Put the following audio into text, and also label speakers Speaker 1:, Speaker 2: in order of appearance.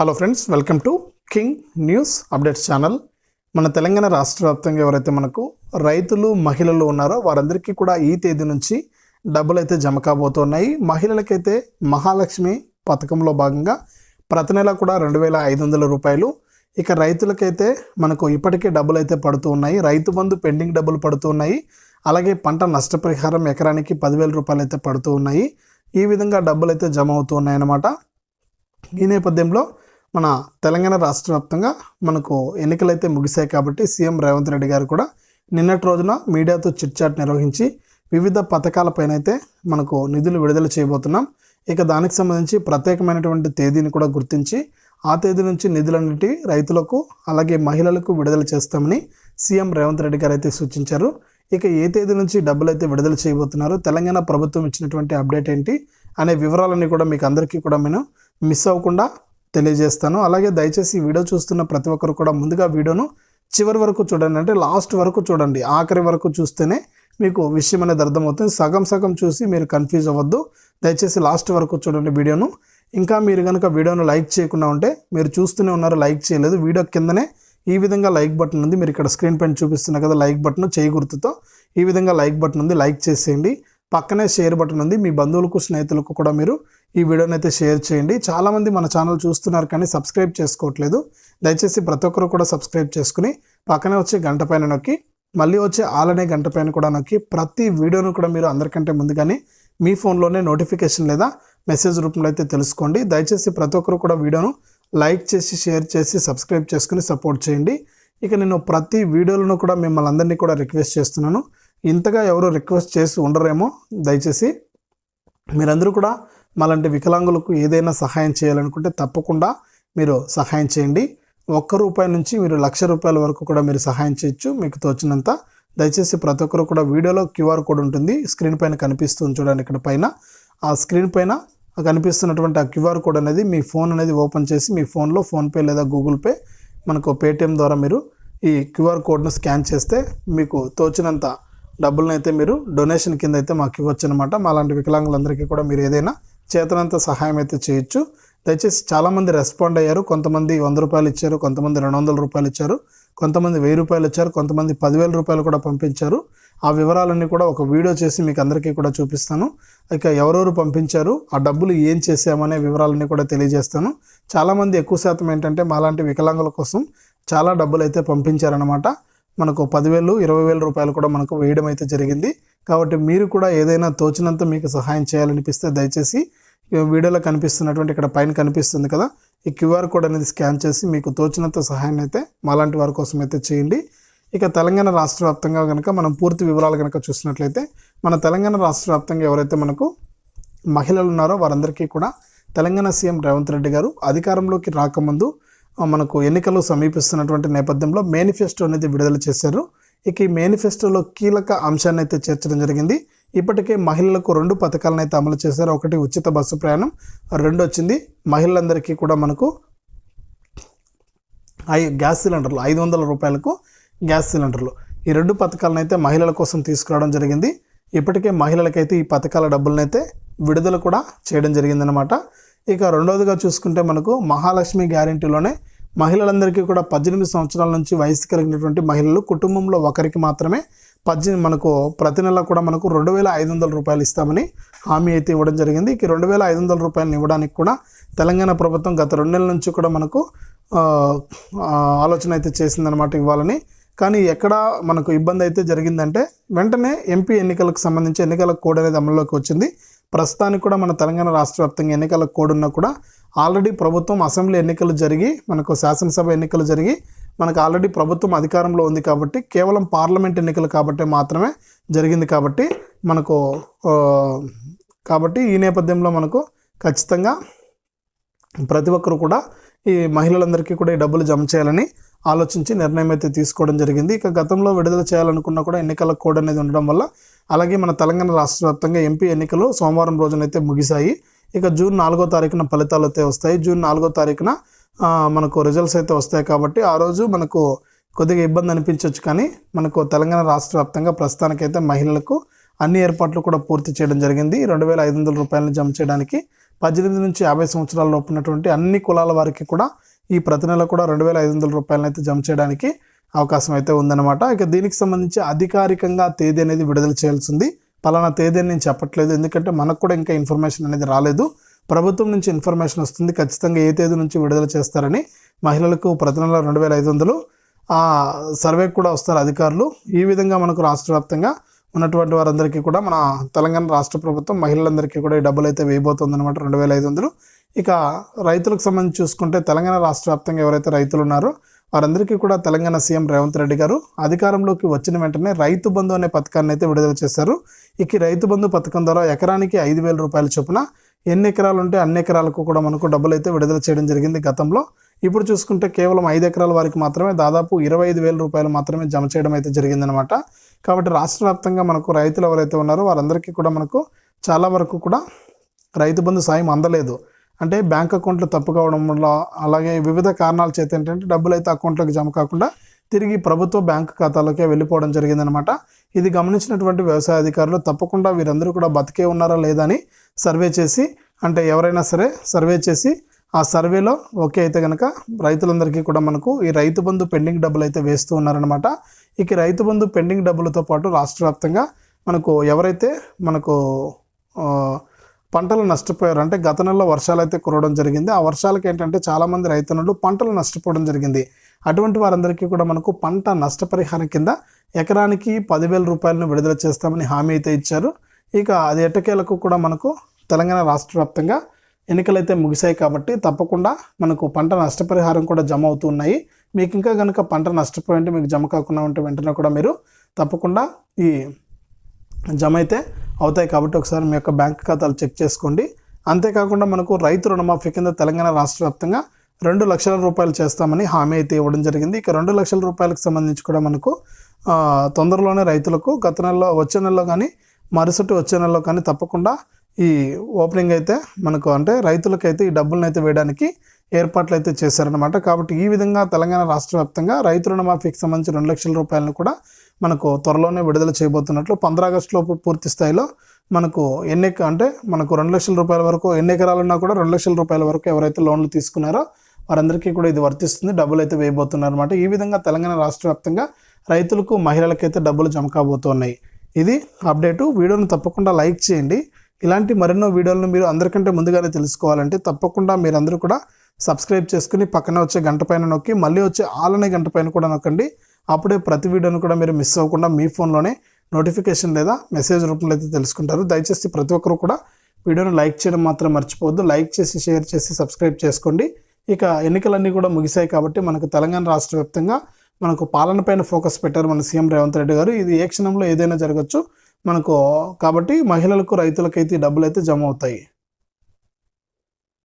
Speaker 1: Hello friends welcome to king news updates channel మన తెలంగాణ రాష్ట్ర వ్యాప్తంగా ఎవరైతే మనకు రైతులు మహిళలు ఉన్నారో వారందరికీ కూడా ఈ తేదీ నుంచి డబ్బులు అయితే జమ కాబోతున్నాయి. మహిళలకైతే మహాలక్ష్మి పథకంలో భాగంగా ప్రతి నెల కూడా రెండు వేల ఐదు వందల రూపాయలు. ఇక రైతులకైతే మనకు ఇప్పటికే డబ్బులు అయితే పడుతూ ఉన్నాయి. రైతు బంధు పెండింగ్ డబ్బులు పడుతూ ఉన్నాయి. అలాగే పంట నష్టపరిహారం ఎకరానికి పదివేల రూపాయలు అయితే పడుతూ ఉన్నాయి. ఈ విధంగా డబ్బులు అయితే జమ అవుతూ ఉన్నాయన్నమాట. ఈ నేపథ్యంలో మన తెలంగాణ రాష్ట్ర వ్యాప్తంగా మనకు ఎన్నికలు అయితే ముగిశాయి కాబట్టి సీఎం రేవంత్ రెడ్డి గారు కూడా నిన్నటి రోజున మీడియాతో చిట్చాట్ నిర్వహించి వివిధ పథకాలపైన అయితే మనకు నిధులు విడుదల చేయబోతున్నాం. ఇక దానికి సంబంధించి ప్రత్యేకమైనటువంటి తేదీని కూడా గుర్తించి ఆ తేదీ నుంచి నిధులన్నిటి రైతులకు అలాగే మహిళలకు విడుదల చేస్తామని సీఎం రేవంత్ రెడ్డి గారు అయితే సూచించారు. ఇక ఏ తేదీ నుంచి డబ్బులు అయితే విడుదల చేయబోతున్నారు తెలంగాణ ప్రభుత్వం ఇచ్చినటువంటి అప్డేట్ ఏంటి అనే వివరాలన్నీ కూడా మీకు అందరికీ కూడా నేను మిస్ అవ్వకుండా తెలియజేస్తాను. అలాగే దయచేసి ఈ వీడియో చూస్తున్న ప్రతి ఒక్కరు కూడా ముందుగా వీడియోను చివరి వరకు చూడండి. అంటే లాస్ట్ వరకు చూడండి. ఆఖరి వరకు చూస్తేనే మీకు విషయం అనేది అర్థమవుతుంది. సగం సగం చూసి మీరు కన్ఫ్యూజ్ అవ్వద్దు. దయచేసి లాస్ట్ వరకు చూడండి వీడియోను. ఇంకా మీరు కనుక వీడియోను లైక్ చేయకుండా ఉంటే మీరు చూస్తూనే ఉన్నారు లైక్ చేయలేదు వీడియో కిందనే ఈ విధంగా లైక్ బటన్ ఉంది. మీరు ఇక్కడ స్క్రీన్ పైన చూపిస్తున్న కదా లైక్ బటన్ చేయి గుర్తుతో ఈ విధంగా లైక్ బటన్ ఉంది. లైక్ చేసేయండి. పక్కనే షేర్ బటన్ ఉంది. మీ బంధువులకు స్నేహితులకు కూడా మీరు ఈ వీడియోని అయితే షేర్ చేయండి. చాలామంది మన ఛానల్ చూస్తున్నారు కానీ సబ్స్క్రైబ్ చేసుకోవట్లేదు. దయచేసి ప్రతి ఒక్కరు కూడా సబ్స్క్రైబ్ చేసుకుని పక్కనే వచ్చే గంట పైన నొక్కి మళ్ళీ వచ్చే ఆలనే గంట పైన కూడా నొక్కి ప్రతి వీడియోను కూడా మీరు అందరికంటే ముందుగానే మీ ఫోన్లోనే నోటిఫికేషన్ లేదా మెసేజ్ రూపంలో అయితే తెలుసుకోండి. దయచేసి ప్రతి ఒక్కరు కూడా వీడియోను లైక్ చేసి షేర్ చేసి సబ్స్క్రైబ్ చేసుకుని సపోర్ట్ చేయండి. ఇక నేను ప్రతి వీడియోలను కూడా మిమ్మల్ని అందరినీ కూడా రిక్వెస్ట్ చేస్తున్నాను. ఇంతగా ఎవరు రిక్వెస్ట్ చేసి ఉండరేమో దయచేసి మీరందరూ కూడా మాలాంటి వికలాంగులకు ఏదైనా సహాయం చేయాలనుకుంటే తప్పకుండా మీరు సహాయం చేయండి. ఒక్క రూపాయి నుంచి మీరు లక్ష రూపాయల వరకు కూడా మీరు సహాయం చేయొచ్చు. మీకు తోచినంత దయచేసి ప్రతి ఒక్కరు కూడా వీడియోలో క్యూఆర్ కోడ్ ఉంటుంది. స్క్రీన్ పైన కనిపిస్తుంది చూడండి ఇక్కడ పైన. ఆ స్క్రీన్ పైన కనిపిస్తున్నటువంటి ఆ క్యూఆర్ కోడ్ అనేది మీ ఫోన్ అనేది ఓపెన్ చేసి మీ ఫోన్లో ఫోన్పే లేదా గూగుల్ పే మనకు పేటిఎం ద్వారా మీరు ఈ క్యూఆర్ కోడ్ను స్కాన్ చేస్తే మీకు తోచినంత డబ్బులను అయితే మీరు డొనేషన్ కింద అయితే మాకు ఇవ్వచ్చు అనమాట మాలాంటి వికలాంగులందరికీ కూడా మీరు ఏదైనా చేతనంత సహాయం అయితే చేయొచ్చు. దయచేసి చాలామంది రెస్పాండ్ అయ్యారు. కొంతమంది వంద రూపాయలు ఇచ్చారు. కొంతమంది రెండు వందల రూపాయలు ఇచ్చారు. కొంతమంది వెయ్యి రూపాయలు ఇచ్చారు. కొంతమంది పదివేల రూపాయలు కూడా పంపించారు. ఆ వివరాలన్నీ కూడా ఒక వీడియో చేసి మీకు అందరికీ కూడా చూపిస్తాను. ఇక ఎవరెవరు పంపించారు? ఆ డబ్బులు ఏం చేసామనే వివరాలన్నీ కూడా తెలియజేస్తాను. చాలామంది ఎక్కువ శాతం ఏంటంటే మాలాంటి వికలాంగుల కోసం చాలా డబ్బులు అయితే పంపించారనమాట మనకు పదివేలు ఇరవై వేల రూపాయలు కూడా మనకు వేయడం అయితే జరిగింది. కాబట్టి మీరు కూడా ఏదైనా తోచినంత మీకు సహాయం చేయాలనిపిస్తే దయచేసి వీడియోలో కనిపిస్తున్నటువంటి ఇక్కడ పైన కనిపిస్తుంది కదా ఈ క్యూఆర్ కోడ్ అనేది స్కాన్ చేసి మీకు తోచినంత సహాయం అయితే మాలాంటి వారి కోసం అయితే చేయండి. ఇక తెలంగాణ రాష్ట్ర వ్యాప్తంగా కనుక మనం పూర్తి వివరాలు కనుక చూసినట్లయితే మన తెలంగాణ రాష్ట్ర వ్యాప్తంగా ఎవరైతే మనకు మహిళలు ఉన్నారో వారందరికీ కూడా తెలంగాణ సీఎం రేవంత్ రెడ్డి గారు అధికారంలోకి రాకముందు మనకు ఎన్నికలు సమీపిస్తున్నటువంటి నేపథ్యంలో మేనిఫెస్టో అనేది విడుదల చేశారు. ఇక ఈ మేనిఫెస్టోలో కీలక అంశాన్ని అయితే చేర్చడం జరిగింది. ఇప్పటికే మహిళలకు రెండు పథకాలను అయితే అమలు చేశారు. ఒకటి ఉచిత బస్సు ప్రయాణం రెండు వచ్చింది మహిళలందరికీ కూడా మనకు ఐ గ్యాస్ సిలిండర్లు ఐదు వందల రూపాయలకు గ్యాస్ సిలిండర్లు. ఈ రెండు పథకాలను అయితే మహిళల కోసం తీసుకురావడం జరిగింది. ఇప్పటికే మహిళలకైతే ఈ పథకాల డబ్బులనైతే విడుదల కూడా చేయడం జరిగిందనమాట ఇక రెండవదిగా చూసుకుంటే మనకు మహాలక్ష్మి గ్యారెంటీలోనే మహిళలందరికీ కూడా పద్దెనిమిది సంవత్సరాల నుంచి వయసు కలిగినటువంటి మహిళలు కుటుంబంలో ఒకరికి మాత్రమే పద్దెనిమిది మనకు ప్రతి నెల కూడా మనకు రెండు వేల ఐదు వందల రూపాయలు ఇస్తామని హామీ అయితే ఇవ్వడం జరిగింది. ఈ రెండు వేల ఐదు వందల రూపాయలను ఇవ్వడానికి కూడా తెలంగాణ ప్రభుత్వం గత రెండు నెలల నుంచి కూడా మనకు ఆలోచన అయితే చేసిందనమాట ఇవ్వాలని. కానీ ఎక్కడ మనకు ఇబ్బంది అయితే జరిగిందంటే వెంటనే ఎంపీ ఎన్నికలకు సంబంధించి ఎన్నికల కోడ్ అనేది అమల్లోకి వచ్చింది. ప్రస్తుతానికి కూడా మన తెలంగాణ రాష్ట్ర వ్యాప్తంగా ఎన్నికల కోడ్ ఉన్నా కూడా ఆల్రెడీ ప్రభుత్వం అసెంబ్లీ ఎన్నికలు జరిగి మనకు శాసనసభ ఎన్నికలు జరిగి మనకు ఆల్రెడీ ప్రభుత్వం అధికారంలో ఉంది కాబట్టి కేవలం పార్లమెంట్ ఎన్నికలు కాబట్టి మాత్రమే జరిగింది కాబట్టి మనకు కాబట్టి ఈ నేపథ్యంలో మనకు ఖచ్చితంగా ప్రతి ఒక్కరు కూడా ఈ మహిళలందరికీ కూడా ఈ డబ్బులు జమ చేయాలని ఆలోచించి నిర్ణయం అయితే తీసుకోవడం జరిగింది. ఇక గతంలో విడుదల చేయాలనుకున్నా కూడా ఎన్నికల కోడ్ అనేది ఉండడం వల్ల అలాగే మన తెలంగాణ రాష్ట్ర వ్యాప్తంగా ఎంపీ ఎన్నికలు సోమవారం రోజునైతే ముగిశాయి. ఇక జూన్ నాలుగో తారీఖున ఫలితాలు అయితే వస్తాయి. జూన్ నాలుగో తారీఖున మనకు రిజల్ట్స్ అయితే వస్తాయి కాబట్టి ఆ రోజు మనకు కొద్దిగా ఇబ్బంది అనిపించవచ్చు కానీ మనకు తెలంగాణ రాష్ట్ర వ్యాప్తంగా ప్రస్తుతానికైతే మహిళలకు అన్ని ఏర్పాట్లు కూడా పూర్తి చేయడం జరిగింది. రెండు వేల ఐదు వందల రూపాయలను జమ చేయడానికి పద్దెనిమిది నుంచి యాభై సంవత్సరాల ఉన్నటువంటి అన్ని కులాల వారికి కూడా ఈ ప్రతి నెల కూడా రెండు వేల ఐదు వందల రూపాయలను అయితే జమ చేయడానికి అవకాశం అయితే ఉందన్నమాట. ఇక దీనికి సంబంధించి అధికారికంగా తేదీ అనేది విడుదల చేయాల్సింది పలానా తేదీ నేను చెప్పట్లేదు. ఎందుకంటే మనకు కూడా ఇంకా ఇన్ఫర్మేషన్ అనేది రాలేదు. ప్రభుత్వం నుంచి ఇన్ఫర్మేషన్ వస్తుంది. ఖచ్చితంగా ఏ తేదీ నుంచి విడుదల చేస్తారని మహిళలకు ప్రతి నెల రెండు వేల ఐదు వందలు. ఆ సర్వేకి కూడా వస్తారు అధికారులు. ఈ విధంగా మనకు రాష్ట్ర వ్యాప్తంగా ఉన్నటువంటి వారందరికీ కూడా మన తెలంగాణ రాష్ట్ర ప్రభుత్వం మహిళలందరికీ కూడా ఈ డబ్బులు అయితే వేయబోతుంది అనమాట రెండు వేల ఐదు వందలు. ఇక రైతులకు సంబంధించి చూసుకుంటే తెలంగాణ రాష్ట్ర వ్యాప్తంగా ఎవరైతే రైతులు ఉన్నారో వారందరికీ కూడా తెలంగాణ సీఎం రేవంత్ రెడ్డి గారు అధికారంలోకి వచ్చిన వెంటనే రైతు బంధు అనే పథకాన్ని అయితే విడుదల చేశారు. ఇక రైతు బంధు పథకం ద్వారా ఎకరానికి ఐదు వేల రూపాయల చొప్పున ఎన్ని ఎకరాలు ఉంటే అన్ని ఎకరాలకు కూడా మనకు డబ్బులు అయితే విడుదల చేయడం జరిగింది గతంలో. ఇప్పుడు చూసుకుంటే కేవలం ఐదు ఎకరాల వారికి మాత్రమే దాదాపు ఇరవై ఐదు వేల రూపాయలు మాత్రమే జమ చేయడం అయితే జరిగిందనమాట కాబట్టి రాష్ట్ర వ్యాప్తంగా మనకు రైతులు ఎవరైతే ఉన్నారో వారందరికీ కూడా మనకు చాలా వరకు కూడా రైతు బంధు సాయం అందలేదు. అంటే బ్యాంక్ అకౌంట్లు తప్పు కావడం వల్ల అలాగే వివిధ కారణాల చేత ఏంటంటే డబ్బులు అయితే అకౌంట్లోకి జమ కాకుండా తిరిగి ప్రభుత్వ బ్యాంకు ఖాతాలోకే వెళ్ళిపోవడం జరిగిందనమాట ఇది గమనించినటువంటి వ్యవసాయ అధికారులు తప్పకుండా వీరందరూ కూడా బతికే ఉన్నారా లేదా అని సర్వే చేసి అంటే ఎవరైనా సరే సర్వే చేసి ఆ సర్వేలో ఓకే అయితే కనుక రైతులందరికీ కూడా మనకు ఈ రైతు బంధు పెండింగ్ డబ్బులు అయితే వేస్తూ ఉన్నారనమాట ఇక ఈ రైతు బంధు పెండింగ్ డబ్బులతో పాటు రాష్ట్ర వ్యాప్తంగా మనకు ఎవరైతే మనకు పంటలు నష్టపోయారు. అంటే గత నెలలో వర్షాలు అయితే కురవడం జరిగింది. ఆ వర్షాలకి ఏంటంటే చాలామంది రైతన్నులు పంటలు నష్టపోవడం జరిగింది. అటువంటి వారందరికీ కూడా మనకు పంట నష్టపరిహారం కింద ఎకరానికి పదివేల రూపాయలను విడుదల చేస్తామని హామీ అయితే ఇచ్చారు. ఇక అది ఎటకేలకు కూడా మనకు తెలంగాణ రాష్ట్ర వ్యాప్తంగా ఎన్నికలైతే ముగిశాయి కాబట్టి తప్పకుండా మనకు పంట నష్టపరిహారం కూడా జమ అవుతున్నాయి మీకు ఇంకా కనుక పంట నష్టపోయింటే మీకు జమ కాకుండా ఉంటే వెంటనే కూడా మీరు తప్పకుండా ఈ జమ అయితే అవుతాయి కాబట్టి ఒకసారి మీ యొక్క బ్యాంక్ ఖాతాలు చెక్ చేసుకోండి. అంతేకాకుండా మనకు రైతు రుణమాఫీ కింద తెలంగాణ రాష్ట్ర వ్యాప్తంగా రెండు లక్షల రూపాయలు చేస్తామని హామీ అయితే ఇవ్వడం జరిగింది. ఇక రెండు లక్షల రూపాయలకు సంబంధించి కూడా మనకు తొందరలోనే రైతులకు గత నెలలో వచ్చే నెలలో కానీ మరుసటి వచ్చే నెలలో కానీ తప్పకుండా ఈ ఓపెనింగ్ అయితే మనకు అంటే రైతులకైతే ఈ డబ్బులను అయితే వేయడానికి ఏర్పాట్లు అయితే చేశారనమాట కాబట్టి ఈ విధంగా తెలంగాణ రాష్ట్ర వ్యాప్తంగా రైతు రుణమాఫీకి సంబంధించి రెండు లక్షల రూపాయలను కూడా మనకు త్వరలోనే విడుదల చేయబోతున్నట్లు పంద్ర ఆగస్టులోపు పూర్తి స్థాయిలో మనకు ఎన్ని అంటే మనకు రెండు లక్షల రూపాయల వరకు ఎన్ని ఎకరాలు ఉన్నా కూడా రెండు లక్షల రూపాయల వరకు ఎవరైతే లోన్లు తీసుకున్నారో వారందరికీ కూడా ఇది వర్తిస్తుంది. డబ్బులు అయితే వేయబోతున్నారు అనమాట ఈ విధంగా తెలంగాణ రాష్ట్ర వ్యాప్తంగా రైతులకు మహిళలకైతే డబ్బులు జమ కాబోతున్నాయి. ఇది అప్డేటు. వీడియోను తప్పకుండా లైక్ చేయండి. ఇలాంటి మరెన్నో వీడియోలను మీరు అందరికంటే ముందుగానే తెలుసుకోవాలంటే తప్పకుండా మీరందరూ కూడా సబ్స్క్రైబ్ చేసుకుని పక్కన వచ్చే గంట పైన నొక్కి మళ్ళీ వచ్చే ఆల్ అనే గంట పైన కూడా నొక్కండి. అప్పుడే ప్రతి వీడియోను కూడా మీరు మిస్ అవ్వకుండా మీ ఫోన్లోనే నోటిఫికేషన్ లేదా మెసేజ్ రూపంలో అయితే తెలుసుకుంటారు. దయచేసి ప్రతి ఒక్కరు కూడా వీడియోను లైక్ చేయడం మాత్రం మర్చిపోవద్దు. లైక్ చేసి షేర్ చేసి సబ్స్క్రైబ్ చేసుకోండి. ఇక ఎన్నికలన్నీ కూడా ముగిశాయి కాబట్టి మనకు తెలంగాణ రాష్ట్ర వ్యాప్తంగా మనకు పాలనపైన ఫోకస్ పెట్టారు మన సీఎం రేవంత్ రెడ్డి గారు. ఇది ఏ క్షణంలో ఏదైనా జరగచ్చు. మనకు కాబట్టి మహిళలకు రైతులకైతే డబ్బులు అయితే జమ అవుతాయి.